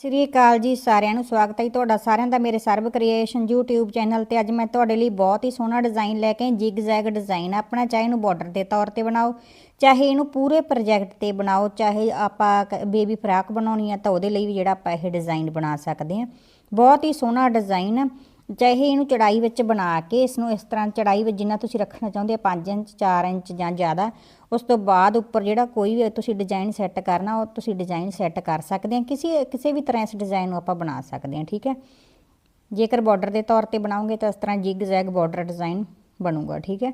ਸ੍ਰੀ ਅਕਾਲ ਜੀ ਸਾਰਿਆਂ ਨੂੰ ਸਵਾਗਤ ਹੈ ਜੀ ਤੁਹਾਡਾ ਸਾਰਿਆਂ ਦਾ ਮੇਰੇ ਸਰਵ ਕ੍ਰੀਏਸ਼ਨ YouTube ਚੈਨਲ ਤੇ ਅੱਜ ਮੈਂ ਤੁਹਾਡੇ ਲਈ ਬਹੁਤ ਹੀ ਸੋਹਣਾ ਡਿਜ਼ਾਈਨ ਲੈ ਕੇ ਆਈ ਜ਼ੈਗ ਡਿਜ਼ਾਈਨ ਆਪਣਾ, ਚਾਹੇ ਇਹਨੂੰ ਬਾਰਡਰ ਦੇ ਤੌਰ ਤੇ ਬਣਾਓ, ਚਾਹੇ ਇਹਨੂੰ ਪੂਰੇ ਪ੍ਰੋਜੈਕਟ ਤੇ ਬਣਾਓ, ਚਾਹੇ ਆਪਾਂ ਬੇਬੀ ਫਰਾਕ ਬਣਾਉਣੀ ਆ ਤਾਂ ਉਹਦੇ ਲਈ ਵੀ ਜਿਹੜਾ ਆਪਾਂ ਇਹ ਡਿਜ਼ਾਈਨ ਬਣਾ ਸਕਦੇ ਹਾਂ। ਬਹੁਤ ਹੀ ਸੋਹਣਾ ਡਿਜ਼ਾਈਨ ਚਾਹੇ ਇਹਨੂੰ ਚੜਾਈ ਵਿੱਚ ਬਣਾ ਕੇ ਇਸ ਨੂੰ ਇਸ ਤਰ੍ਹਾਂ ਚੜਾਈ ਵਿੱਚ ਜਿੰਨਾ ਤੁਸੀਂ ਰੱਖਣਾ ਚਾਹੁੰਦੇ ਆ 5 ਇੰਚ 4 ਇੰਚ ਜਾਂ ਜ਼ਿਆਦਾ, ਉਸ ਤੋਂ ਬਾਅਦ ਉੱਪਰ ਜਿਹੜਾ ਕੋਈ ਵੀ ਤੁਸੀਂ ਡਿਜ਼ਾਈਨ ਸੈੱਟ ਕਰਨਾ, ਉਹ ਤੁਸੀਂ ਡਿਜ਼ਾਈਨ ਸੈੱਟ ਕਰ ਸਕਦੇ ਆ। ਕਿਸੇ ਕਿਸੇ ਵੀ ਤਰ੍ਹਾਂ ਇਸ ਡਿਜ਼ਾਈਨ ਨੂੰ ਆਪਾਂ ਬਣਾ ਸਕਦੇ ਹਾਂ ਠੀਕ ਹੈ? ਜੇਕਰ ਬਾਰਡਰ ਦੇ ਤੌਰ ਤੇ ਬਣਾਉਂਗੇ ਤਾਂ ਇਸ ਤਰ੍ਹਾਂ ਜਿਗ ਜ਼ੈਗ ਬਾਰਡਰ ਡਿਜ਼ਾਈਨ ਬਣੂਗਾ, ਠੀਕ ਹੈ?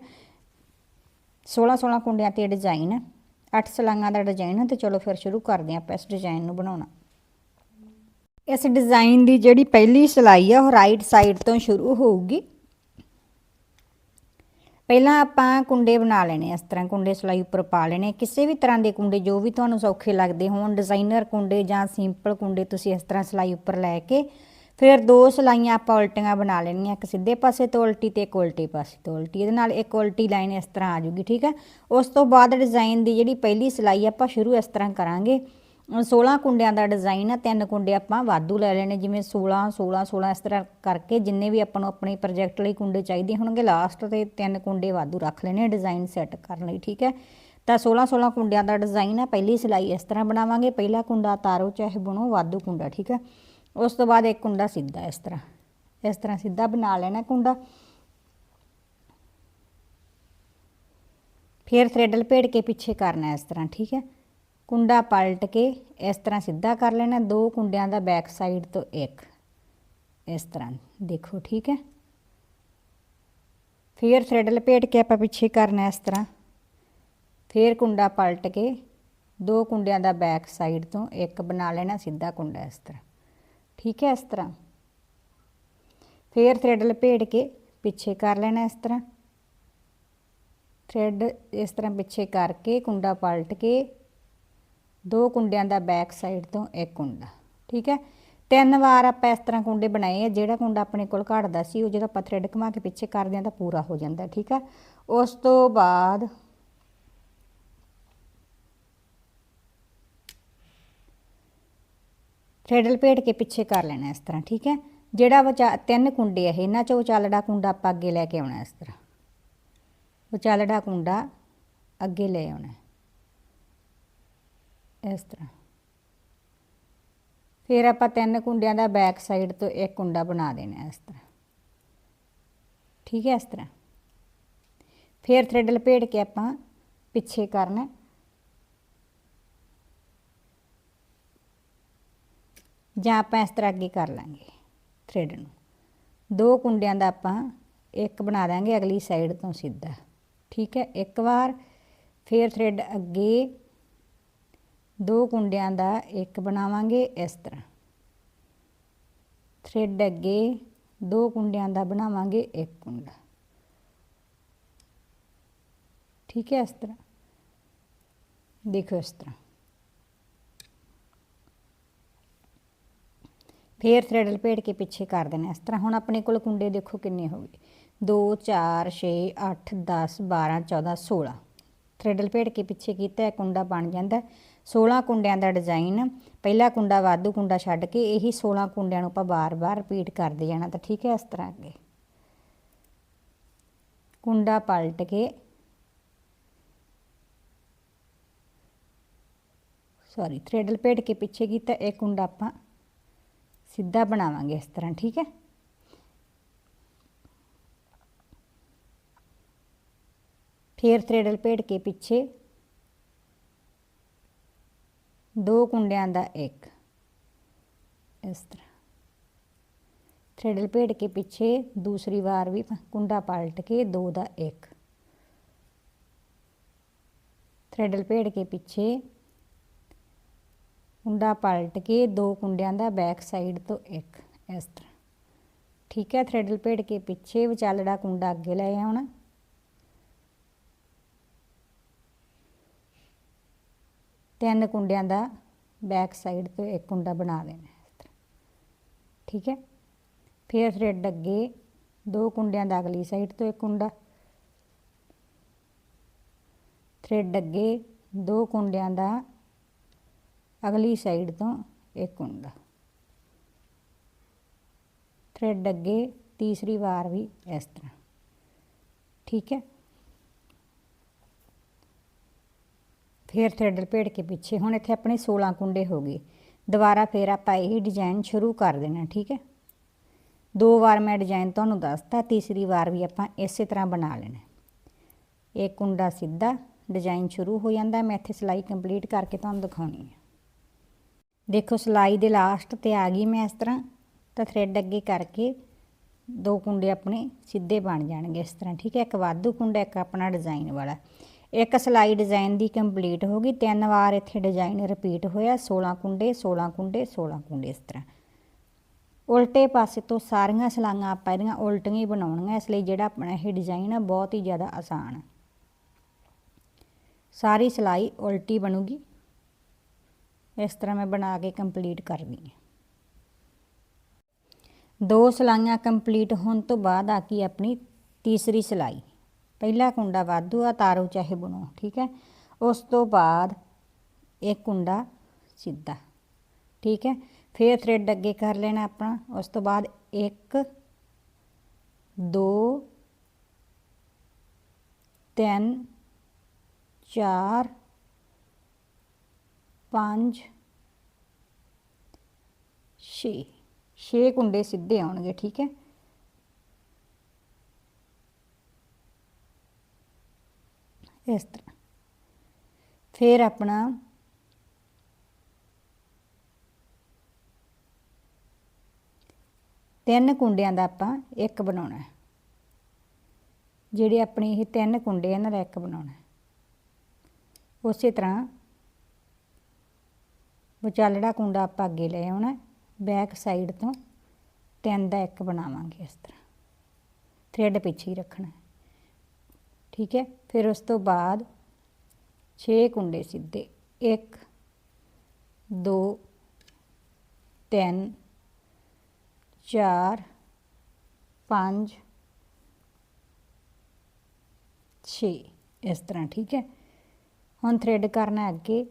16 16 ਕੁੰਡਿਆਂ ਤੇ ਡਿਜ਼ਾਈਨ ਹੈ 8 ਸਲਾਈਆਂ ਦਾ ਡਿਜ਼ਾਈਨ ਹੈ ਤੇ ਚਲੋ ਫਿਰ ਸ਼ੁਰੂ ਕਰਦੇ ਹਾਂ ਆਪਾਂ ਇਸ ਡਿਜ਼ਾਈਨ ਨੂੰ ਬਣਾਉਣਾ। ਇਸ ਡਿਜ਼ਾਈਨ ਦੀ ਜਿਹੜੀ ਪਹਿਲੀ ਸਿਲਾਈ ਆ, ਉਹ ਰਾਈਟ ਸਾਈਡ ਤੋਂ ਸ਼ੁਰੂ ਹੋਊਗੀ। ਪਹਿਲਾਂ ਆਪਾਂ ਕੁੰਡੇ ਬਣਾ ਲੈਣੇ ਇਸ ਤਰ੍ਹਾਂ ਕੁੰਡੇ ਸਿਲਾਈ ਉੱਪਰ ਪਾ ਲੈਣੇ ਕਿਸੇ ਵੀ ਤਰ੍ਹਾਂ ਦੇ ਕੁੰਡੇ, ਜੋ ਵੀ ਤੁਹਾਨੂੰ ਸੌਖੇ ਲੱਗਦੇ ਹੋਣ ਡਿਜ਼ਾਈਨਰ ਕੁੰਡੇ ਜਾਂ ਸਿੰਪਲ ਕੁੰਡੇ ਤੁਸੀਂ ਇਸ ਤਰ੍ਹਾਂ ਸਿਲਾਈ ਉੱਪਰ ਲੈ ਕੇ ਫਿਰ ਦੋ ਸਿਲਾਈਆਂ ਆਪਾਂ ਉਲਟੀਆਂ ਬਣਾ ਲੈਣੀਆਂ, ਇੱਕ ਸਿੱਧੇ ਪਾਸੇ ਤੋਂ ਉਲਟੀ ਤੇ ਇੱਕ ਉਲਟੇ ਪਾਸੇ ਤੋਂ ਉਲਟੀ। ਇਹਦੇ ਨਾਲ ਇੱਕ ਉਲਟੀ ਲਾਈਨ ਇਸ ਤਰ੍ਹਾਂ ਆ ਜੂਗੀ ਠੀਕ ਹੈ ਉਸ ਤੋਂ ਬਾਅਦ ਡਿਜ਼ਾਈਨ ਦੀ ਜਿਹੜੀ ਪਹਿਲੀ ਸਿਲਾਈ ਆਪਾਂ ਸ਼ੁਰੂ ਇਸ ਤਰ੍ਹਾਂ ਕਰਾਂਗੇ। 16 ਕੁੰਡਿਆਂ ਦਾ ਡਿਜ਼ਾਈਨ ਆ, ਤਿੰਨ ਕੁੰਡੇ ਆਪਾਂ ਵਾਧੂ ਲੈ ਲੈਣੇ ਜਿਵੇਂ 16 16 16 ਇਸ ਤਰ੍ਹਾਂ ਕਰਕੇ ਜਿੰਨੇ ਵੀ ਆਪਾਂ ਨੂੰ ਆਪਣੇ ਪ੍ਰੋਜੈਕਟ ਲਈ ਕੁੰਡੇ ਚਾਹੀਦੇ ਹੋਣਗੇ ਲਾਸਟ ਤੇ ਤਿੰਨ ਕੁੰਡੇ ਵਾਧੂ ਰੱਖ ਲੈਣੇ ਡਿਜ਼ਾਈਨ ਸੈੱਟ ਕਰਨ ਲਈ, ਠੀਕ ਹੈ? ਤਾਂ 16 16 ਕੁੰਡਿਆਂ ਦਾ ਡਿਜ਼ਾਈਨ ਆ, ਪਹਿਲੀ ਸਿਲਾਈ ਇਸ ਤਰ੍ਹਾਂ ਬਣਾਵਾਂਗੇ, ਪਹਿਲਾ ਕੁੰਡਾ ਤਾਰੋ ਚਾਹੇ ਬਣੋ, ਵਾਧੂ ਕੁੰਡਾ, ਠੀਕ ਹੈ? ਉਸ ਤੋਂ ਬਾਅਦ ਇੱਕ ਕੁੰਡਾ ਸਿੱਧਾ ਇਸ ਤਰ੍ਹਾਂ ਇਸ ਤਰ੍ਹਾਂ ਸਿੱਧਾ ਬਣਾ ਲੈਣਾ ਕੁੰਡਾ। ਫਿਰ ਥ੍ਰੈਡ ਲਪੇਟ ਕੇ ਪਿੱਛੇ ਕਰਨਾ ਇਸ ਤਰ੍ਹਾਂ, ਠੀਕ ਹੈ? ਕੁੰਡਾ ਪਲਟ ਕੇ ਇਸ ਤਰ੍ਹਾਂ ਸਿੱਧਾ ਕਰ ਲੈਣਾ, ਦੋ ਕੁੰਡਿਆਂ ਦਾ ਬੈਕ ਸਾਈਡ ਤੋਂ ਇੱਕ। ਇਸ ਤਰ੍ਹਾਂ, ਦੇਖੋ, ਠੀਕ ਹੈ? ਫਿਰ ਥ੍ਰੈਡ ਲਪੇਟ ਕੇ ਆਪਾਂ ਪਿੱਛੇ ਕਰਨਾ ਇਸ ਤਰ੍ਹਾਂ। ਫਿਰ ਕੁੰਡਾ ਪਲਟ ਕੇ ਦੋ ਕੁੰਡਿਆਂ ਦਾ ਬੈਕ ਸਾਈਡ ਤੋਂ ਇੱਕ ਬਣਾ ਲੈਣਾ, ਸਿੱਧਾ ਕੁੰਡਾ ਇਸ ਤਰ੍ਹਾਂ। ਠੀਕ ਹੈ ਇਸ ਤਰ੍ਹਾਂ? ਫਿਰ ਥ੍ਰੈਡ ਲਪੇਟ ਕੇ ਪਿੱਛੇ ਕਰ ਲੈਣਾ ਇਸ ਤਰ੍ਹਾਂ। ਥ੍ਰੈਡ ਇਸ ਤਰ੍ਹਾਂ ਪਿੱਛੇ ਕਰਕੇ ਕੁੰਡਾ ਪਲਟ ਕੇ ਦੋ ਕੁੰਡਿਆਂ ਦਾ ਬੈਕ ਸਾਈਡ ਤੋਂ ਇੱਕ ਕੁੰਡਾ, ਠੀਕ ਹੈ? ਤਿੰਨ ਵਾਰ ਆਪਾਂ ਇਸ ਤਰ੍ਹਾਂ ਕੁੰਡੇ ਬਣਾਏ ਆ, ਜਿਹੜਾ ਕੁੰਡਾ ਆਪਣੇ ਕੋਲ ਘਟਦਾ ਸੀ, ਉਹ ਜਦੋਂ ਆਪਾਂ ਥ੍ਰੈਡ ਘੁਮਾ ਕੇ ਪਿੱਛੇ ਕਰਦੇ ਆ ਤਾਂ ਪੂਰਾ ਹੋ ਜਾਂਦਾ, ਠੀਕ ਹੈ? ਉਸ ਤੋਂ ਬਾਅਦ ਥ੍ਰੈਡ ਲਪੇਟ ਕੇ ਪਿੱਛੇ ਕਰ ਲੈਣਾ ਇਸ ਤਰ੍ਹਾਂ, ਠੀਕ ਹੈ? ਜਿਹੜਾ ਵਿਚਾ, ਤਿੰਨ ਕੁੰਡੇ ਆ ਇਹਨਾਂ ਚੋਂ ਵਿਚਾਲੜਾ ਕੁੰਡਾ ਆਪਾਂ ਅੱਗੇ ਲੈ ਕੇ ਆਉਣਾ ਇਸ ਤਰ੍ਹਾਂ। ਵਿਚਾਲੜਾ ਕੁੰਡਾ ਅੱਗੇ ਲੈ ਆਉਣਾ। ਇਸ ਤਰ੍ਹਾਂ। ਫਿਰ ਆਪਾਂ ਤਿੰਨ ਕੁੰਡਿਆਂ ਦਾ ਬੈਕ ਸਾਈਡ ਤੋਂ ਇੱਕ ਕੁੰਡਾ ਬਣਾ ਦੇਣਾ ਇਸ ਤਰ੍ਹਾਂ। ਠੀਕ ਹੈ ਇਸ ਤਰ੍ਹਾਂ। ਫਿਰ ਥ੍ਰੈਡ ਲਪੇਟ ਕੇ ਆਪਾਂ ਪਿੱਛੇ ਕਰਨਾ। ਜਾਂ ਆਪਾਂ ਇਸ ਤਰ੍ਹਾਂ ਅੱਗੇ ਕਰ ਲਾਂਗੇ ਥ੍ਰੈਡ ਨੂੰ। ਦੋ ਕੁੰਡਿਆਂ ਦਾ ਆਪਾਂ ਇੱਕ ਬਣਾ ਦਾਂਗੇ ਅਗਲੀ ਸਾਈਡ ਤੋਂ ਸਿੱਧਾ। ਠੀਕ ਹੈ, ਇੱਕ ਵਾਰ ਫਿਰ ਥ੍ਰੈਡ ਅੱਗੇ ਦੋ ਕੁੰਡਿਆਂ ਦਾ ਇੱਕ ਬਣਾਵਾਂਗੇ ਇਸ ਤਰ੍ਹਾਂ। ਥ੍ਰੈਡ ਅੱਗੇ ਦੋ ਕੁੰਡਿਆਂ ਦਾ ਬਣਾਵਾਂਗੇ ਇੱਕ ਕੁੰਡਾ। ਠੀਕ ਹੈ ਇਸ ਤਰ੍ਹਾਂ। ਦੇਖੋ ਇਸ ਤਰ੍ਹਾਂ। ਫੇਰ ਥ੍ਰੈਡ ਲਪੇਟ ਕੇ ਪਿੱਛੇ ਕਰ ਦੇਣਾ ਇਸ ਤਰ੍ਹਾਂ। ਹੁਣ ਆਪਣੇ ਕੋਲ ਕੁੰਡੇ ਦੇਖੋ ਕਿੰਨੇ ਹੋ ਗਏ। 2 4 6 8 10 12 14 16 ਥ੍ਰੈਡ ਲਪੇਟ ਕੇ ਪਿੱਛੇ ਕੀਤਾ ਕੁੰਡਾ ਬਣ ਜਾਂਦਾ। 16 ਕੁੰਡਿਆਂ ਦਾ ਡਿਜ਼ਾਈਨ ਪਹਿਲਾ ਕੁੰਡਾ ਵਾਧੂ ਕੁੰਡਾ ਛੱਡ ਕੇ ਇਹੀ 16 ਕੁੰਡਿਆਂ ਨੂੰ ਆਪਾਂ ਬਾਰ-ਬਾਰ ਰਿਪੀਟ ਕਰਦੇ ਜਾਣਾ, ਤਾਂ ਠੀਕ ਹੈ ਇਸ ਤਰ੍ਹਾਂ ਅੱਗੇ। ਕੁੰਡਾ ਪਲਟ ਕੇ ਸੌਰੀ ਥ੍ਰੈਡ ਲਪੇਟ ਕੇ ਪਿੱਛੇ ਕੀਤਾ, ਇਹ ਕੁੰਡਾ ਆਪਾਂ ਸਿੱਧਾ ਬਣਾਵਾਂਗੇ ਇਸ ਤਰ੍ਹਾਂ, ਠੀਕ ਹੈ? ਫਿਰ ਥ੍ਰੈਡ ਲਪੇਟ ਕੇ ਪਿੱਛੇ ਦੋ ਕੁੰਡਿਆਂ ਦਾ ਇੱਕ। ਇਸ ਤਰ੍ਹਾਂ। ਥ੍ਰੈਡ ਲਪੇਟ ਕੇ ਪਿੱਛੇ ਦੂਸਰੀ ਵਾਰ ਵੀ ਕੁੰਡਾ ਪਲਟ ਕੇ ਦੋ ਦਾ ਇੱਕ। ਥ੍ਰੈਡ ਲਪੇਟ ਕੇ ਪਿੱਛੇ ਕੁੰਡਾ ਪਲਟ ਕੇ ਦੋ ਕੁੰਡਿਆਂ ਦਾ ਬੈਕ ਸਾਈਡ ਤੋਂ ਇੱਕ। ਇਸ ਤਰ੍ਹਾਂ। ਠੀਕ ਹੈ ਥ੍ਰੈਡ ਲਪੇਟ ਕੇ ਪਿੱਛੇ ਵਿਚਾਲੜਾ ਕੁੰਡਾ ਅੱਗੇ ਲੈ ਆਉਣਾ। ਤਿੰਨ ਕੁੰਡਿਆਂ ਦਾ ਬੈਕ ਸਾਈਡ ਤੋਂ ਇੱਕ ਕੁੰਡਾ ਬਣਾ ਦੇਣਾ ਇਸ ਤਰ੍ਹਾਂ। ਠੀਕ ਹੈ? ਫਿਰ ਥਰੈਡ ਅੱਗੇ ਦੋ ਕੁੰਡਿਆਂ ਦਾ ਅਗਲੀ ਸਾਈਡ ਤੋਂ ਇੱਕ ਕੁੰਡਾ। ਥਰੈਡ ਅੱਗੇ ਦੋ ਕੁੰਡਿਆਂ ਦਾ ਅਗਲੀ ਸਾਈਡ ਤੋਂ ਇੱਕ ਕੁੰਡਾ। ਥਰੈਡ ਅੱਗੇ ਤੀਸਰੀ ਵਾਰ ਵੀ ਇਸ ਤਰ੍ਹਾਂ। ਠੀਕ ਹੈ? ਫਿਰ ਥ੍ਰੈਡ ਲਪੇਟ ਕੇ ਪਿੱਛੇ। ਹੁਣ ਇੱਥੇ ਆਪਣੇ 16 ਕੁੰਡੇ ਹੋ ਗਏ। ਦੁਬਾਰਾ ਫਿਰ ਆਪਾਂ ਇਹ ਡਿਜ਼ਾਈਨ ਸ਼ੁਰੂ ਕਰ ਦੇਣਾ, ਠੀਕ ਹੈ? ਦੋ ਵਾਰ ਮੈਂ ਡਿਜ਼ਾਈਨ ਤੁਹਾਨੂੰ ਦੱਸਤਾ, ਤੀਸਰੀ ਵਾਰ ਵੀ ਆਪਾਂ ਇਸੇ ਤਰ੍ਹਾਂ ਬਣਾ ਲੈਣਾ। ਇਹ ਕੁੰਡਾ ਸਿੱਧਾ ਡਿਜ਼ਾਈਨ ਸ਼ੁਰੂ ਹੋ ਜਾਂਦਾ। ਮੈਂ ਇੱਥੇ ਸਿਲਾਈ ਕੰਪਲੀਟ ਕਰਕੇ ਤੁਹਾਨੂੰ ਦਿਖਾਉਣੀ ਹੈ। ਦੇਖੋ, ਸਿਲਾਈ ਦੇ ਲਾਸਟ ਤੇ ਆ ਗਈ ਮੈਂ ਇਸ ਤਰ੍ਹਾਂ। ਤਾਂ ਥਰੈਡ ਅੱਗੇ ਕਰਕੇ ਦੋ ਕੁੰਡੇ ਆਪਣੇ ਸਿੱਧੇ ਬਣ ਜਾਣਗੇ ਇਸ ਤਰ੍ਹਾਂ, ਠੀਕ ਹੈ? ਇੱਕ ਵਾਧੂ ਕੁੰਡਾ, ਇੱਕ ਆਪਣਾ ਡਿਜ਼ਾਈਨ ਵਾਲਾ। ਇੱਕ ਸਿਲਾਈ ਡਿਜ਼ਾਈਨ ਦੀ ਕੰਪਲੀਟ ਹੋ ਗਈ, ਤਿੰਨ ਵਾਰ ਇੱਥੇ ਡਿਜ਼ਾਈਨ ਰਿਪੀਟ ਹੋਇਆ 16 ਕੁੰਡੇ 16 ਕੁੰਡੇ 16 ਕੁੰਡੇ ਇਸ ਤਰ੍ਹਾਂ। ਉਲਟੇ ਪਾਸੇ ਤੋਂ ਸਾਰੀਆਂ ਸਲਾਈਆਂ ਆਪਾਂ ਇਹਦੀਆਂ ਉਲਟੀਆਂ ਹੀ ਬਣਾਉਣੀਆਂ, ਇਸ ਲਈ ਜਿਹੜਾ ਆਪਣਾ ਇਹ ਡਿਜ਼ਾਈਨ ਆ ਬਹੁਤ ਹੀ ਜ਼ਿਆਦਾ ਆਸਾਨ ਹੈ ਸਾਰੀ ਸਿਲਾਈ ਉਲਟੀ ਬਣੂਗੀ। ਇਸ ਤਰ੍ਹਾਂ ਮੈਂ ਬਣਾ ਕੇ ਕੰਪਲੀਟ ਕਰਦੀ ਹਾਂ। ਦੋ ਸਲਾਈਆਂ ਕੰਪਲੀਟ ਹੋਣ ਤੋਂ ਬਾਅਦ ਆ ਕੀ ਆਪਣੀ ਤੀਸਰੀ ਸਿਲਾਈ। ਪਹਿਲਾ ਕੁੰਡਾ ਵਾਧੂ ਆ, ਤਾਰੋ ਚਾਹੇ ਬਣੋ, ਠੀਕ ਹੈ? ਉਸ ਤੋਂ ਬਾਅਦ ਇੱਕ ਕੁੰਡਾ ਸਿੱਧਾ, ਠੀਕ ਹੈ? ਫਿਰ ਥ੍ਰੈਡ ਅੱਗੇ ਕਰ ਲੈਣਾ ਆਪਣਾ, ਉਸ ਤੋਂ ਬਾਅਦ 1 2 3 4 5 6 6 ਕੁੰਡੇ ਸਿੱਧੇ ਆਉਣਗੇ, ਠੀਕ ਹੈ? ਇਸ ਤਰ੍ਹਾਂ। ਫਿਰ ਆਪਣਾ ਤਿੰਨ ਕੁੰਡਿਆਂ ਦਾ ਆਪਾਂ ਇੱਕ ਬਣਾਉਣਾ ਹੈ। ਜਿਹੜੇ ਆਪਣੇ ਇਹ ਤਿੰਨ ਕੁੰਡੇ ਇਹਨਾਂ ਦਾ ਇੱਕ ਬਣਾਉਣਾ ਹੈ। ਉਸੇ ਤਰ੍ਹਾਂ ਵਿਚਾਲੜਾ ਕੁੰਡਾ ਆਪਾਂ ਅੱਗੇ ਲੈ ਆਉਣਾ ਬੈਕ ਸਾਈਡ ਤੋਂ ਤਿੰਨ ਦਾ ਇੱਕ ਬਣਾਵਾਂਗੇ ਇਸ ਤਰ੍ਹਾਂ। ਥ੍ਰੈਡ ਪਿੱਛੇ ਹੀ ਰੱਖਣਾ ਠੀਕ ਹੈ ਫਿਰ ਉਸ ਤੋਂ ਬਾਅਦ 6 ਕੁੰਡੇ ਸਿੱਧੇ 1 2 3 4 5 6 ਇਸ ਤਰ੍ਹਾਂ ਠੀਕ ਹੈ ਹੁਣ ਥ੍ਰੈਡ ਕਰਨਾ ਅੱਗੇ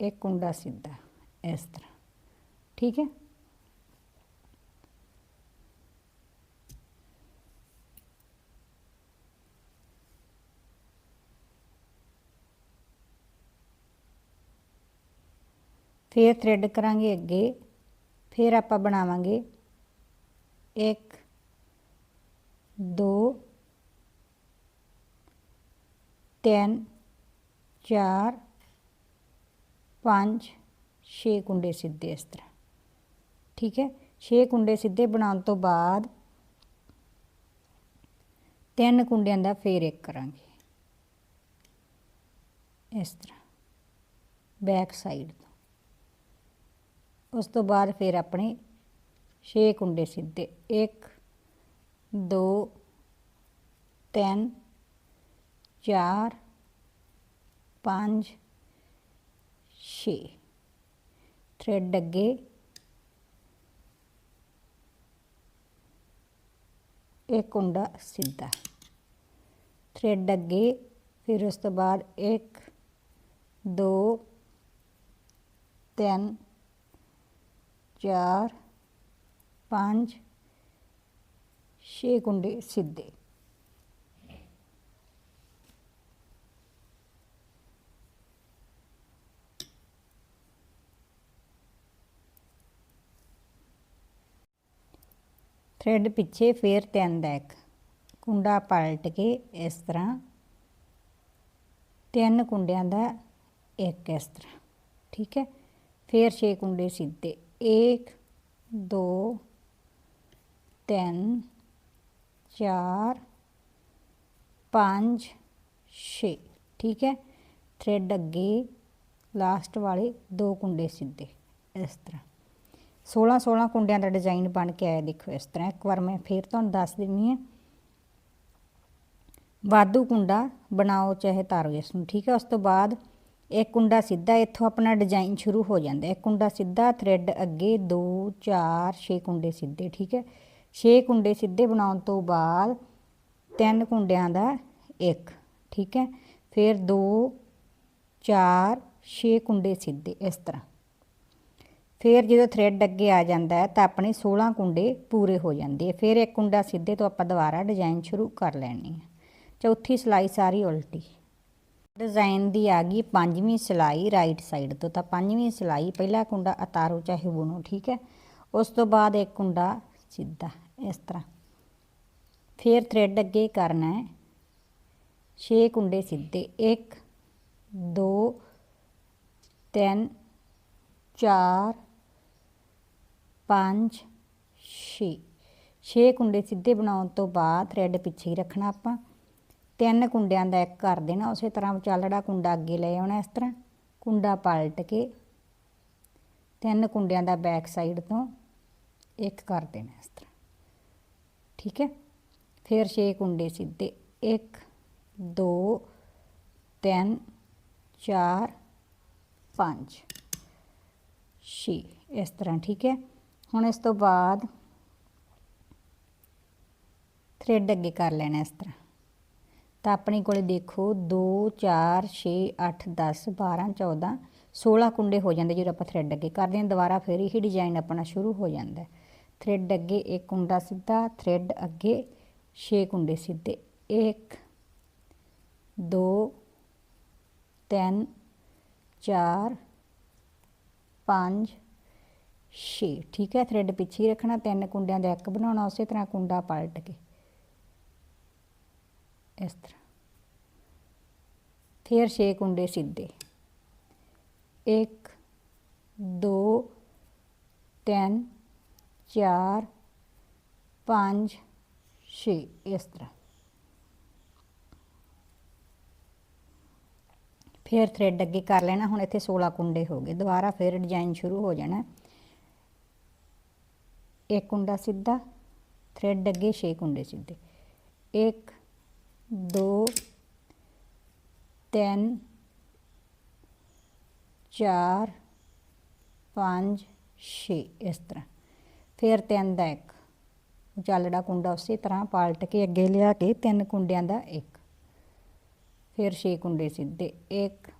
ਇੱਕ ਕੁੰਡਾ ਸਿੱਧਾ ਇਸ ਤਰ੍ਹਾਂ ਠੀਕ ਹੈ ਫਿਰ ਥ੍ਰੈਡ ਕਰਾਂਗੇ ਅੱਗੇ, ਫਿਰ ਆਪਾਂ ਬਣਾਵਾਂਗੇ 1 2 3 4 5 6 ਕੁੰਡੇ ਸਿੱਧੇ ਇਸ ਤਰ੍ਹਾਂ। ਠੀਕ ਹੈ? 6 ਕੁੰਡੇ ਸਿੱਧੇ ਬਣਾਉਣ ਤੋਂ ਬਾਅਦ ਤਿੰਨ ਕੁੰਡਿਆਂ ਦਾ ਫੇਰ ਇੱਕ ਕਰਾਂਗੇ। ਇਸ ਤਰ੍ਹਾਂ। ਬੈਕ ਸਾਈਡ ਤੋਂ। ਉਸ ਤੋਂ ਬਾਅਦ ਫਿਰ ਆਪਣੇ 6 ਕੁੰਡੇ ਸਿੱਧੇ। 1 2 3 4 5 6 ਥ੍ਰੈਡ ਅੱਗੇ। ਇੱਕ ਕੁੰਡਾ ਸਿੱਧਾ। ਥ੍ਰੈਡ ਅੱਗੇ, ਫਿਰ ਉਸ ਤੋਂ ਬਾਅਦ 1 2 3 4 5 6 ਕੁੰਡੇ ਸਿੱਧੇ। ਥ੍ਰੈਡ ਪਿੱਛੇ ਫੇਰ ਤਿੰਨ ਦਾ ਇੱਕ ਕੁੰਡਾ ਪਲਟ ਕੇ ਇਸ ਤਰ੍ਹਾਂ। ਤਿੰਨ ਕੁੰਡਿਆਂ ਦਾ ਇੱਕ ਇਸ ਤਰ੍ਹਾਂ। ਠੀਕ ਹੈ? ਫੇਰ 6 ਕੁੰਡੇ ਸਿੱਧੇ। 1 2 3 4 5 6 ਠੀਕ ਹੈ ਥ੍ਰੈਡ ਅੱਗੇ ਲਾਸਟ ਵਾਲੇ ਦੋ ਕੁੰਡੇ ਸਿੱਧੇ ਇਸ ਤਰ੍ਹਾਂ 16 16 ਕੁੰਡਿਆਂ ਦਾ ਡਿਜ਼ਾਈਨ ਬਣ ਕੇ ਆਇਆ ਦੇਖੋ ਇਸ ਤਰ੍ਹਾਂ ਇੱਕ ਵਾਰ ਮੈਂ ਫੇਰ ਤੁਹਾਨੂੰ ਦੱਸ ਦਿੰਨੀ ਹਾਂ ਵਾਧੂ ਕੁੰਡਾ ਬਣਾਓ ਚਾਹੇ ਤਾਰੋ ਇਸ ਨੂੰ ਠੀਕ ਹੈ ਉਸ ਤੋਂ ਬਾਅਦ ਇੱਕ ਕੁੰਡਾ ਸਿੱਧਾ ਇੱਥੋਂ ਆਪਣਾ ਡਿਜ਼ਾਈਨ ਸ਼ੁਰੂ ਹੋ ਜਾਂਦਾ ਇੱਕ ਕੁੰਡਾ ਸਿੱਧਾ ਥ੍ਰੈਡ ਅੱਗੇ 2 4 6 ਕੁੰਡੇ ਸਿੱਧੇ, ਠੀਕ ਹੈ। 6 ਕੁੰਡੇ ਸਿੱਧੇ ਬਣਾਉਣ ਤੋਂ ਬਾਅਦ ਤਿੰਨ ਕੁੰਡਿਆਂ ਦਾ ਇੱਕ, ਠੀਕ ਹੈ। ਫਿਰ 2 4 6 ਕੁੰਡੇ ਸਿੱਧੇ ਇਸ ਤਰ੍ਹਾਂ। ਫਿਰ ਜਦੋਂ ਥ੍ਰੈਡ ਅੱਗੇ ਆ ਜਾਂਦਾ ਹੈ ਤਾਂ ਆਪਣੇ 16 ਕੁੰਡੇ ਪੂਰੇ ਹੋ ਜਾਂਦੇ ਆ ਫਿਰ ਇੱਕ ਕੁੰਡਾ ਸਿੱਧੇ ਤੋਂ ਆਪਾਂ ਦੁਬਾਰਾ ਡਿਜ਼ਾਈਨ ਸ਼ੁਰੂ ਕਰ ਲੈਣੀ ਹੈ। ਚੌਥੀ ਸਿਲਾਈ ਸਾਰੀ ਉਲਟੀ। ਡਿਜ਼ਾਈਨ ਦੀ ਆ ਗਈ ਪੰਜਵੀਂ ਸਿਲਾਈ ਰਾਈਟ ਸਾਈਡ ਤੋਂ, ਤਾਂ ਪੰਜਵੀਂ ਸਿਲਾਈ ਪਹਿਲਾ ਕੁੰਡਾ ਉਤਾਰੋ ਚਾਹੇ ਬੁਣੋ, ਠੀਕ ਹੈ? ਉਸ ਤੋਂ ਬਾਅਦ ਇੱਕ ਕੁੰਡਾ ਸਿੱਧਾ, ਇਸ ਤਰ੍ਹਾਂ। ਫਿਰ ਥ੍ਰੈਡ ਅੱਗੇ ਕਰਨਾ ਹੈ। 6 ਕੁੰਡੇ ਸਿੱਧੇ 1 2 3 4 5 6 6 ਕੁੰਡੇ ਸਿੱਧੇ ਬਣਾਉਣ ਤੋਂ ਬਾਅਦ ਥ੍ਰੈਡ ਪਿੱਛੇ ਹੀ ਰੱਖਣਾ ਆਪਾਂ। ਤਿੰਨ ਕੁੰਡਿਆਂ ਦਾ ਇੱਕ ਕਰ ਦੇਣਾ, ਉਸੇ ਤਰ੍ਹਾਂ ਵਿਚਾਲੜਾ ਕੁੰਡਾ ਅੱਗੇ ਲੈ ਆਉਣਾ ਇਸ ਤਰ੍ਹਾਂ। ਕੁੰਡਾ ਪਲਟ ਕੇ ਤਿੰਨ ਕੁੰਡਿਆਂ ਦਾ ਬੈਕ ਸਾਈਡ ਤੋਂ ਇੱਕ ਕਰ ਦੇਣਾ ਇਸ ਤਰ੍ਹਾਂ। ਠੀਕ ਹੈ? ਫਿਰ 6 ਕੁੰਡੇ ਸਿੱਧੇ। 1 2 3 4 5 6 ਇਸ ਤਰ੍ਹਾਂ, ਠੀਕ ਹੈ? ਹੁਣ ਇਸ ਤੋਂ ਬਾਅਦ ਥ੍ਰੈਡ ਅੱਗੇ ਕਰ ਲੈਣਾ ਇਸ ਤਰ੍ਹਾਂ। ਤਾਂ ਆਪਣੇ ਕੋਲੇ ਦੇਖੋ 2 4 6 8 10 12 14 16 ਕੁੰਡੇ ਹੋ ਜਾਂਦੇ ਜਦੋਂ ਆਪਾਂ ਥ੍ਰੈਡ ਅੱਗੇ ਕਰਦੇ ਹਾਂ, ਦੁਬਾਰਾ ਫਿਰ ਇਹੀ ਡਿਜ਼ਾਈਨ ਆਪਣਾ ਸ਼ੁਰੂ ਹੋ ਜਾਂਦਾ ਥ੍ਰੈਡ ਅੱਗੇ ਇੱਕ ਕੁੰਡਾ ਸਿੱਧਾ ਥ੍ਰੈਡ ਅੱਗੇ 6 ਕੁੰਡੇ ਸਿੱਧੇ। 1 2 3 4 5 6 ਠੀਕ ਹੈ ਥ੍ਰੈਡ ਪਿੱਛੇ ਰੱਖਣਾ, ਤਿੰਨ ਕੁੰਡਿਆਂ ਦਾ ਇੱਕ ਬਣਾਉਣਾ, ਉਸੇ ਤਰ੍ਹਾਂ ਕੁੰਡਾ ਪਲਟ ਕੇ। ਇਸ ਤਰ੍ਹਾਂ। ਫਿਰ 6 ਕੁੰਡੇ ਸਿੱਧੇ। 1 2 3 4 5 6 ਇਸ ਤਰ੍ਹਾਂ। ਫਿਰ ਥ੍ਰੈਡ ਅੱਗੇ ਕਰ ਲੈਣਾ। ਹੁਣ ਇੱਥੇ 16 ਕੁੰਡੇ ਹੋ ਗਏ। ਦੁਬਾਰਾ ਫਿਰ ਡਿਜ਼ਾਈਨ ਸ਼ੁਰੂ ਹੋ ਜਾਣਾ। ਇੱਕ ਕੁੰਡਾ ਸਿੱਧਾ ਥ੍ਰੈਡ ਅੱਗੇ 6 ਕੁੰਡੇ ਸਿੱਧੇ। 1 2 3 4 5 6 ਇਸ ਤਰ੍ਹਾਂ। ਫਿਰ ਤਿੰਨ ਦਾ ਇੱਕ। ਉਚਾਲੜਾ ਕੁੰਡਾ ਉਸੇ ਤਰ੍ਹਾਂ ਪਾਲਟ ਕੇ ਅੱਗੇ ਲਿਆ ਕੇ ਤਿੰਨ ਕੁੰਡਿਆਂ ਦਾ ਇੱਕ। ਫਿਰ 6 ਕੁੰਡੇ ਸਿੱਧੇ। 1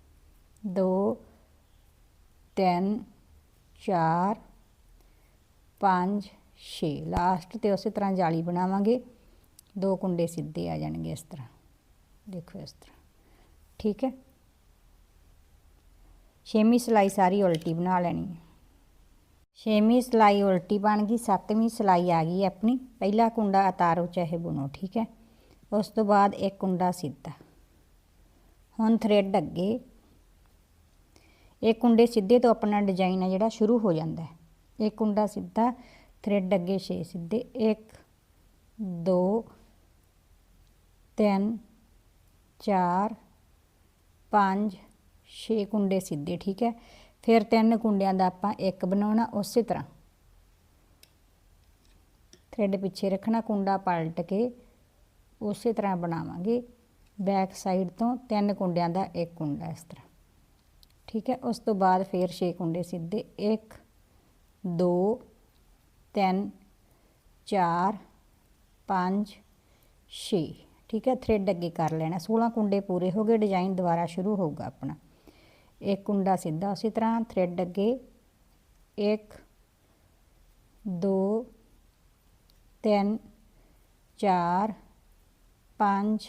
2 3 4 5 6 ਲਾਸਟ ਤੇ ਉਸੇ ਤਰ੍ਹਾਂ ਜਾਲੀ ਬਣਾਵਾਂਗੇ। ਦੋ ਕੁੰਡੇ ਸਿੱਧੇ ਆ ਜਾਣਗੇ ਇਸ ਤਰ੍ਹਾਂ। ਦੇਖੋ ਇਸ ਤਰ੍ਹਾਂ। ਠੀਕ ਹੈ? ਛੇਵੀਂ ਸਿਲਾਈ ਸਾਰੀ ਉਲਟੀ ਬਣਾ ਲੈਣੀ ਹੈ। ਛੇਵੀਂ ਸਿਲਾਈ ਉਲਟੀ ਬਣ ਗਈ, ਸੱਤਵੀਂ ਸਿਲਾਈ ਆ ਗਈ ਆਪਣੀ। ਪਹਿਲਾ ਕੁੰਡਾ ਉਤਾਰੋ ਚਾਹੇ ਬੁਣੋ, ਠੀਕ ਹੈ? ਉਸ ਤੋਂ ਬਾਅਦ ਇੱਕ ਕੁੰਡਾ ਸਿੱਧਾ। ਹੁਣ ਥ੍ਰੈਡ ਅੱਗੇ। ਇਹ ਕੁੰਡੇ ਸਿੱਧੇ ਤੋਂ ਆਪਣਾ ਡਿਜ਼ਾਈਨ ਹੈ ਜਿਹੜਾ ਸ਼ੁਰੂ ਹੋ ਜਾਂਦਾ ਹੈ। ਇਹ ਕੁੰਡਾ ਸਿੱਧਾ ਥ੍ਰੈਡ ਅੱਗੇ 6 ਸਿੱਧੇ। 1 2 3 4 5 6 ਕੁੰਡੇ ਸਿੱਧੇ, ਠੀਕ ਹੈ? ਫਿਰ ਤਿੰਨ ਕੁੰਡਿਆਂ ਦਾ ਆਪਾਂ ਇੱਕ ਬਣਾਉਣਾ ਉਸੇ ਤਰ੍ਹਾਂ। ਥ੍ਰੈਡ ਪਿੱਛੇ ਰੱਖਣਾ, ਕੁੰਡਾ ਪਲਟ ਕੇ ਉਸੇ ਤਰ੍ਹਾਂ ਬਣਾਵਾਂਗੇ। ਬੈਕ ਸਾਈਡ ਤੋਂ ਤਿੰਨ ਕੁੰਡਿਆਂ ਦਾ ਇੱਕ ਕੁੰਡਾ ਇਸ ਤਰ੍ਹਾਂ। ਠੀਕ ਹੈ? ਉਸ ਤੋਂ ਬਾਅਦ ਫਿਰ 6 ਕੁੰਡੇ ਸਿੱਧੇ। 1 2 3 4 5 6 ਠੀਕ ਹੈ ਥ੍ਰੈਡ ਅੱਗੇ ਕਰ ਲੈਣਾ। 16 ਕੁੰਡੇ ਪੂਰੇ ਹੋ ਗਏ ਡਿਜ਼ਾਈਨ ਦੁਬਾਰਾ ਸ਼ੁਰੂ ਹੋਊਗਾ ਆਪਣਾ। ਇੱਕ ਕੁੰਡਾ ਸਿੱਧਾ ਉਸੇ ਤਰ੍ਹਾਂ ਥ੍ਰੈਡ ਅੱਗੇ। 1 2 3 4 5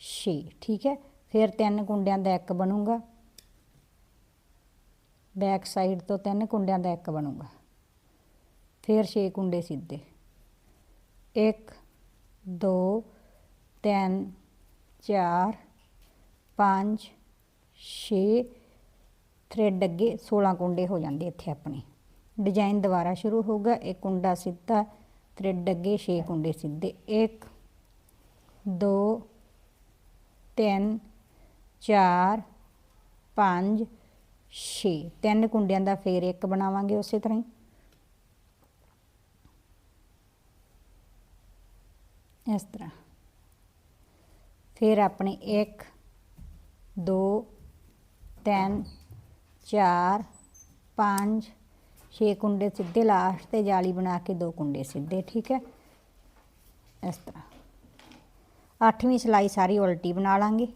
6 ਠੀਕ ਹੈ, ਫਿਰ ਤਿੰਨ ਕੁੰਡਿਆਂ ਦਾ ਇੱਕ ਬਣੂਗਾ। ਬੈਕ ਸਾਈਡ ਤੋਂ ਤਿੰਨ ਕੁੰਡਿਆਂ ਦਾ ਇੱਕ ਬਣੂਗਾ। ਫਿਰ 6 ਕੁੰਡੇ ਸਿੱਧੇ। 1 2 3 4 5 6 ਥ੍ਰੈਡ ਅੱਗੇ 16 ਕੁੰਡੇ ਹੋ ਜਾਂਦੇ ਇੱਥੇ ਆਪਣੇ। ਡਿਜ਼ਾਈਨ ਦੁਬਾਰਾ ਸ਼ੁਰੂ ਹੋਊਗਾ, ਇਹ ਕੁੰਡਾ ਸਿੱਧਾ ਥ੍ਰੈਡ ਅੱਗੇ 6 ਕੁੰਡੇ ਸਿੱਧੇ। 1 2 3 4 5 6 ਤਿੰਨ ਕੁੰਡਿਆਂ ਦਾ ਫੇਰ ਇੱਕ ਬਣਾਵਾਂਗੇ ਉਸੇ ਤਰ੍ਹਾਂ ਹੀ। ਇਸ ਤਰ੍ਹਾਂ। ਫਿਰ ਆਪਣੇ 1 2 3 4 5 6 ਕੁੰਡੇ ਸਿੱਧੇ ਲਾਸਟ ਤੇ ਜਾਲੀ ਬਣਾ ਕੇ ਦੋ ਕੁੰਡੇ ਸਿੱਧੇ, ਠੀਕ ਹੈ? ਇਸ ਤਰ੍ਹਾਂ। ਅੱਠਵੀਂ ਸਿਲਾਈ ਸਾਰੀ ਉਲਟੀ ਬਣਾ ਲਾਂਗੇ।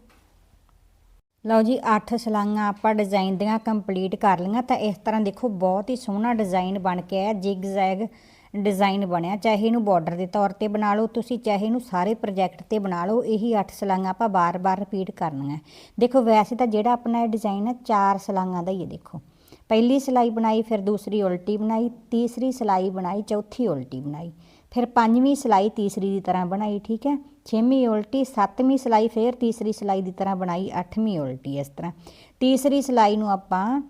ਲਓ ਜੀ 8 ਸਲਾਈਆਂ ਆਪਾਂ ਡਿਜ਼ਾਈਨ ਦੀਆਂ ਕੰਪਲੀਟ ਕਰ ਲਈਆਂ ਤਾਂ ਇਸ ਤਰ੍ਹਾਂ ਦੇਖੋ, ਬਹੁਤ ਹੀ ਸੋਹਣਾ ਡਿਜ਼ਾਈਨ ਬਣ ਕੇ ਆਇਆ ਜਿਗ ਜ਼ੈਗ ਡਿਜ਼ਾਈਨ ਬਣਿਆ। ਚਾਹੇ ਇਹਨੂੰ ਬਾਰਡਰ ਦੇ ਤੌਰ ਤੇ ਬਣਾ ਲਓ, ਤੁਸੀਂ ਚਾਹੇ ਇਹਨੂੰ ਸਾਰੇ ਪ੍ਰੋਜੈਕਟ ਤੇ ਬਣਾ ਲਓ, ਇਹੀ 8 ਸਲਾਈਆਂ ਆਪਾਂ ਬਾਰ-ਬਾਰ ਰਿਪੀਟ ਕਰਨੀਆਂ। ਦੇਖੋ, ਵੈਸੇ ਤਾਂ ਜਿਹੜਾ ਆਪਣਾ ਇਹ ਡਿਜ਼ਾਈਨ ਹੈ, ਚਾਰ ਸਲਾਈਆਂ ਦਾ ਹੀ ਹੈ, ਦੇਖੋ। ਪਹਿਲੀ ਸਲਾਈ ਬਣਾਈ, ਫਿਰ ਦੂਸਰੀ ਉਲਟੀ ਬਣਾਈ, ਤੀਸਰੀ ਸਲਾਈ ਬਣਾਈ, ਚੌਥੀ ਉਲਟੀ ਬਣਾਈ। ਫਿਰ ਪੰਜਵੀਂ ਸਲਾਈ ਤੀਸਰੀ ਦੀ ਤਰ੍ਹਾਂ ਬਣਾਈ, ਠੀਕ ਹੈ? ਛੇਵੀਂ ਉਲਟੀ, ਸੱਤਵੀਂ ਸਲਾਈ, ਫਿਰ ਤੀਸਰੀ ਸਲਾਈ ਦੀ ਤਰ੍ਹਾਂ ਬਣਾਈ, ਅੱਠਵੀਂ ਉਲਟੀ ਇਸ ਤਰ੍ਹਾਂ। ਤੀਸਰੀ ਸਲਾਈ ਨੂੰ ਆਪਾਂ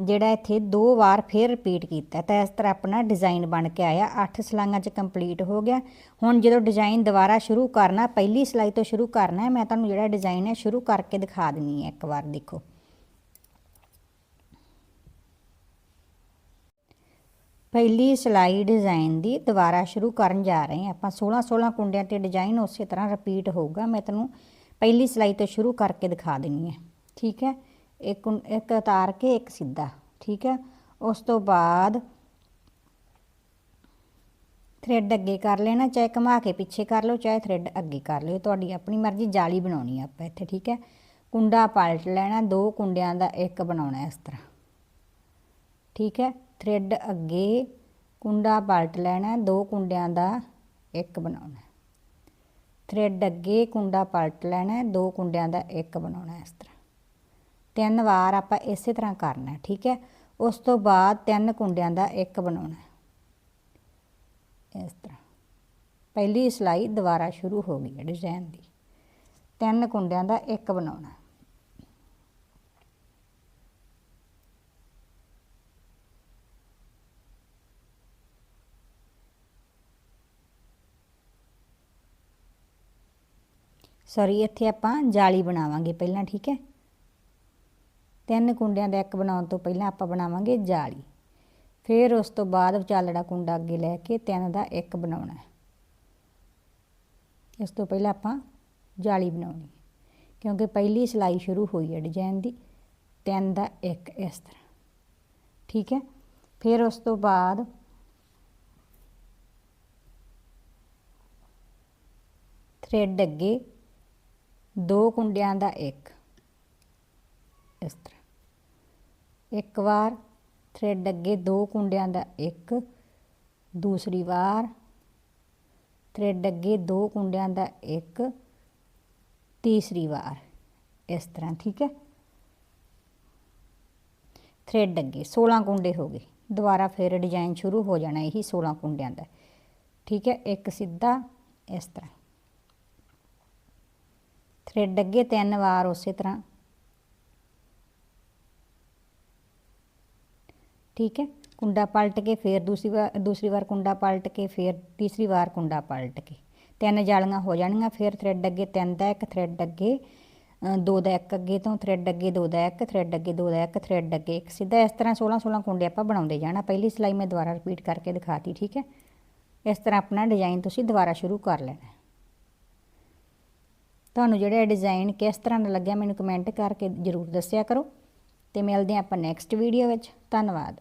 ਜਿਹੜਾ ਇੱਥੇ ਦੋ ਵਾਰ ਫਿਰ ਰਿਪੀਟ ਕੀਤਾ ਤਾਂ ਇਸ ਤਰ੍ਹਾਂ ਆਪਣਾ ਡਿਜ਼ਾਈਨ ਬਣ ਕੇ ਆਇਆ। 8 ਸਲਾਈਆਂ 'ਚ ਕੰਪਲੀਟ ਹੋ ਗਿਆ। ਹੁਣ ਜਦੋਂ ਡਿਜ਼ਾਈਨ ਦੁਬਾਰਾ ਸ਼ੁਰੂ ਕਰਨਾ, ਪਹਿਲੀ ਸਲਾਈ ਤੋਂ ਸ਼ੁਰੂ ਕਰਨਾ ਹੈ, ਮੈਂ ਤੁਹਾਨੂੰ ਜਿਹੜਾ ਡਿਜ਼ਾਈਨ ਹੈ ਸ਼ੁਰੂ ਕਰਕੇ ਦਿਖਾ ਦਿੰਨੀ ਹੈ ਇੱਕ ਵਾਰ, ਦੇਖੋ। ਪਹਿਲੀ ਸਲਾਈ ਡਿਜ਼ਾਈਨ ਦੀ ਦੁਬਾਰਾ ਸ਼ੁਰੂ ਕਰਨ ਜਾ ਰਹੇ ਹਾਂ। ਆਪਾਂ 16 16 ਕੁੰਡਿਆਂ ਤੇ ਡਿਜ਼ਾਈਨ ਉਸੇ ਤਰ੍ਹਾਂ ਰਿਪੀਟ ਹੋਊਗਾ। ਮੈਂ ਤੁਹਾਨੂੰ ਪਹਿਲੀ ਸਲਾਈ ਤੋਂ ਸ਼ੁਰੂ ਕਰਕੇ ਦਿਖਾ ਦਿੰਨੀ ਹੈ। ਠੀਕ ਹੈ? ਇੱਕ ਇੱਕ ਉਤਾਰ ਕੇ, ਇੱਕ ਸਿੱਧਾ, ਠੀਕ ਹੈ? ਉਸ ਤੋਂ ਬਾਅਦ ਥ੍ਰੈਡ ਅੱਗੇ ਕਰ ਲੈਣਾ, ਚਾਹੇ ਘੁਮਾ ਕੇ ਪਿੱਛੇ ਕਰ ਲਓ, ਚਾਹੇ ਥ੍ਰੈਡ ਅੱਗੇ ਕਰ ਲਿਓ। ਤੁਹਾਡੀ ਆਪਣੀ ਮਰਜ਼ੀ, ਜਾਲੀ ਬਣਾਉਣੀ ਆ ਆਪਾਂ ਇੱਥੇ, ਠੀਕ ਹੈ? ਕੁੰਡਾ ਪਲਟ ਲੈਣਾ, ਦੋ ਕੁੰਡਿਆਂ ਦਾ ਇੱਕ ਬਣਾਉਣਾ ਇਸ ਤਰ੍ਹਾਂ। ਠੀਕ ਹੈ? ਥ੍ਰੈਡ ਅੱਗੇ ਕੁੰਡਾ ਪਲਟ ਲੈਣਾ, ਦੋ ਕੁੰਡਿਆਂ ਦਾ ਇੱਕ ਬਣਾਉਣਾ ਥ੍ਰੈਡ ਅੱਗੇ ਕੁੰਡਾ ਪਲਟ ਲੈਣਾ, ਦੋ ਕੁੰਡਿਆਂ ਦਾ ਇੱਕ ਬਣਾਉਣਾ ਇਸ ਤਰ੍ਹਾਂ। ਤਿੰਨ ਵਾਰ ਆਪਾਂ ਇਸੇ ਤਰ੍ਹਾਂ ਕਰਨਾ, ਠੀਕ ਹੈ? ਉਸ ਤੋਂ ਬਾਅਦ ਤਿੰਨ ਕੁੰਡਿਆਂ ਦਾ ਇੱਕ ਬਣਾਉਣਾ ਇਸ ਤਰ੍ਹਾਂ। ਪਹਿਲੀ ਸਲਾਈ ਦੁਬਾਰਾ ਸ਼ੁਰੂ ਹੋ ਗਈ ਹੈ ਡਿਜ਼ਾਈਨ ਦੀ। ਤਿੰਨ ਕੁੰਡਿਆਂ ਦਾ ਇੱਕ ਬਣਾਉਣਾ ਹੈ। ਸੌਰੀ ਇੱਥੇ ਆਪਾਂ ਜਾਲੀ ਬਣਾਵਾਂਗੇ ਪਹਿਲਾਂ, ਠੀਕ ਹੈ? ਤਿੰਨ ਕੁੰਡਿਆਂ ਦਾ ਇੱਕ ਬਣਾਉਣ ਤੋਂ ਪਹਿਲਾਂ ਆਪਾਂ ਬਣਾਵਾਂਗੇ ਜਾਲੀ। ਫਿਰ ਉਸ ਤੋਂ ਬਾਅਦ ਵਿਚਾਲੜਾ ਕੁੰਡਾ ਅੱਗੇ ਲੈ ਕੇ ਤਿੰਨ ਦਾ ਇੱਕ ਬਣਾਉਣਾ ਇਸ ਤੋਂ ਪਹਿਲਾਂ ਆਪਾਂ ਜਾਲੀ ਬਣਾਉਣੀ ਕਿਉਂਕਿ ਪਹਿਲੀ ਸਿਲਾਈ ਸ਼ੁਰੂ ਹੋਈ ਹੈ ਡਿਜ਼ਾਈਨ ਦੀ, ਤਿੰਨ ਦਾ ਇੱਕ ਇਸ ਤਰ੍ਹਾਂ। ਠੀਕ ਹੈ? ਫਿਰ ਉਸ ਤੋਂ ਬਾਅਦ ਥ੍ਰੈਡ ਅੱਗੇ ਦੋ ਕੁੰਡਿਆਂ ਦਾ ਇੱਕ ਇਸ ਤਰ੍ਹਾਂ। ਇੱਕ ਵਾਰ, ਥ੍ਰੈਡ ਅੱਗੇ ਦੋ ਕੁੰਡਿਆਂ ਦਾ ਇੱਕ, ਦੂਸਰੀ ਵਾਰ, ਥ੍ਰੈਡ ਅੱਗੇ ਦੋ ਕੁੰਡਿਆਂ ਦਾ ਇੱਕ, ਤੀਸਰੀ ਵਾਰ। ਇਸ ਤਰ੍ਹਾਂ, ਠੀਕ ਹੈ? ਥ੍ਰੈਡ ਅੱਗੇ 16 ਕੁੰਡੇ ਹੋ ਗਏ। ਦੁਬਾਰਾ ਫਿਰ ਡਿਜ਼ਾਈਨ ਸ਼ੁਰੂ ਹੋ ਜਾਣਾ, ਇਹੀ 16 ਕੁੰਡਿਆਂ ਦਾ। ਠੀਕ ਹੈ? ਇੱਕ ਸਿੱਧਾ, ਇਸ ਤਰ੍ਹਾਂ। ਥ੍ਰੈਡ ਅੱਗੇ ਤਿੰਨ ਵਾਰ ਉਸੇ ਤਰ੍ਹਾਂ। ਠੀਕ ਹੈ, ਕੁੰਡਾ ਪਲਟ ਕੇ ਫਿਰ ਦੂਸਰੀ ਵਾਰ ਦੂਸਰੀ ਵਾਰ ਕੁੰਡਾ ਪਲਟ ਕੇ ਫਿਰ ਤੀਸਰੀ ਵਾਰ ਕੁੰਡਾ ਪਲਟ ਕੇ। ਤਿੰਨ ਜਾਲੀਆਂ ਹੋ ਜਾਣਗੀਆਂ ਫਿਰ ਥ੍ਰੈਡ ਅੱਗੇ ਤਿੰਨ ਦਾ ਇੱਕ ਥ੍ਰੈਡ ਅੱਗੇ ਦੋ ਦਾ ਇੱਕ ਅੱਗੇ ਤੋਂ ਥ੍ਰੈਡ ਅੱਗੇ ਦੋ ਦਾ ਇੱਕ ਥ੍ਰੈਡ ਅੱਗੇ ਦੋ ਦਾ ਇੱਕ ਥ੍ਰੈਡ ਅੱਗੇ ਇੱਕ। ਸਿੱਧਾ ਇਸ ਤਰ੍ਹਾਂ 16 16 ਕੁੰਡੇ ਆਪਾਂ ਬਣਾਉਂਦੇ ਜਾਣਾ। ਪਹਿਲੀ ਸਿਲਾਈ ਮੈਂ ਦੁਬਾਰਾ ਰਿਪੀਟ ਕਰਕੇ ਦਿਖਾਤੀ, ਠੀਕ ਹੈ? ਇਸ ਤਰ੍ਹਾਂ ਆਪਣਾ ਡਿਜ਼ਾਈਨ ਤੁਸੀਂ ਦੁਬਾਰਾ ਸ਼ੁਰੂ ਕਰ ਲੈਣਾ ਤੁਹਾਨੂੰ ਜਿਹੜਾ ਡਿਜ਼ਾਈਨ ਕਿਸ ਤਰ੍ਹਾਂ ਦਾ ਲੱਗਿਆ ਮੈਨੂੰ ਕਮੈਂਟ ਕਰਕੇ ਜ਼ਰੂਰ ਦੱਸਿਆ ਕਰੋ। ਤੇ ਮਿਲਦੇ ਹਾਂ ਆਪਾਂ ਨੈਕਸਟ ਵੀਡੀਓ ਵਿੱਚ। ਧੰਨਵਾਦ।